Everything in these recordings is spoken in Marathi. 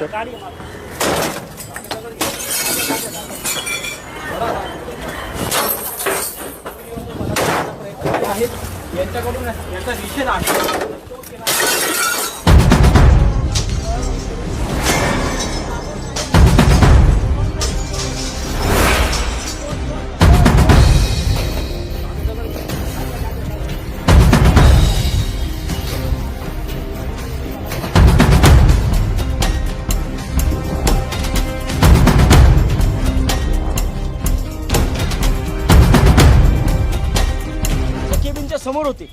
दर्शक यांच्याकडून याचा निषेध आहे. समोर होते.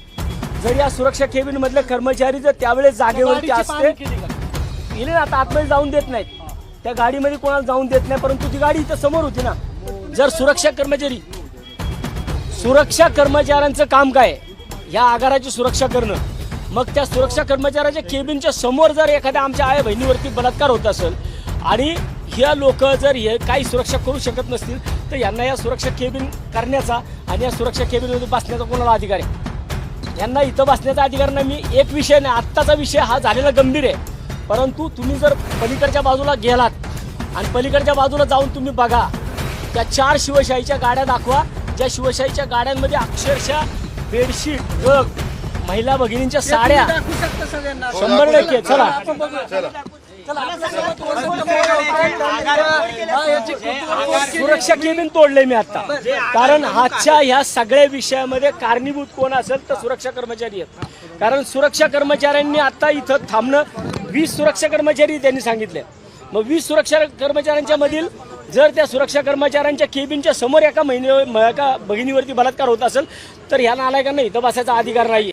जर या सुरक्षा केबिन मधले कर्मचारी जर त्यावेळेस जागेवरती असते गेले ना आता आतमध्ये जाऊन देत नाहीत. त्या गाडीमध्ये कोणाला जाऊन देत नाही परंतु ती गाडी इथं समोर होती ना. जर सुरक्षा कर्मचारी सुरक्षा कर्मचाऱ्यांचं काम काय? या आगाराची सुरक्षा करणं. मग त्या सुरक्षा कर्मचाऱ्याच्या केबिनच्या समोर जर एखाद्या आमच्या आई बहिणीवरती बलात्कार होत असेल आणि ह्या लोक जर हे काही सुरक्षा करू शकत नसतील तर यांना या सुरक्षा केबिन करण्याचा आणि या सुरक्षा केबिनमध्ये बसण्याचा कोणाला अधिकार आहे? यांना इथं बसण्याचा अधिकार नाही. मी एक विषय नाही आत्ताचा विषय हा झालेला गंभीर आहे. परंतु तुम्ही जर पलीकडच्या बाजूला गेलात आणि पलीकडच्या बाजूला जाऊन तुम्ही बघा त्या चार शिवशाहीच्या गाड्या दाखवा ज्या शिवशाहीच्या गाड्यांमध्ये अक्षरशः बेडशीट रग महिला भगिनींच्या साड्या. शंभर टक्के चला. सुरक्षा केबिन तोडले मी आता. कारण आजच्या ह्या सगळ्या विषयामध्ये कारणीभूत कोण असेल तर सुरक्षा कर्मचारी आहेत. कारण सुरक्षा कर्मचाऱ्यांनी आता इथं थांबणं वीस सुरक्षा कर्मचारी त्यांनी सांगितले. मग वीस सुरक्षा कर्मचाऱ्यांच्या मधील जर त्या सुरक्षा कर्मचाऱ्यांच्या केबिनच्या समोर एका महिने एका भगिनीवरती बलात्कार होत असेल तर ह्या नालायकांना इथं बसायचा अधिकार नाही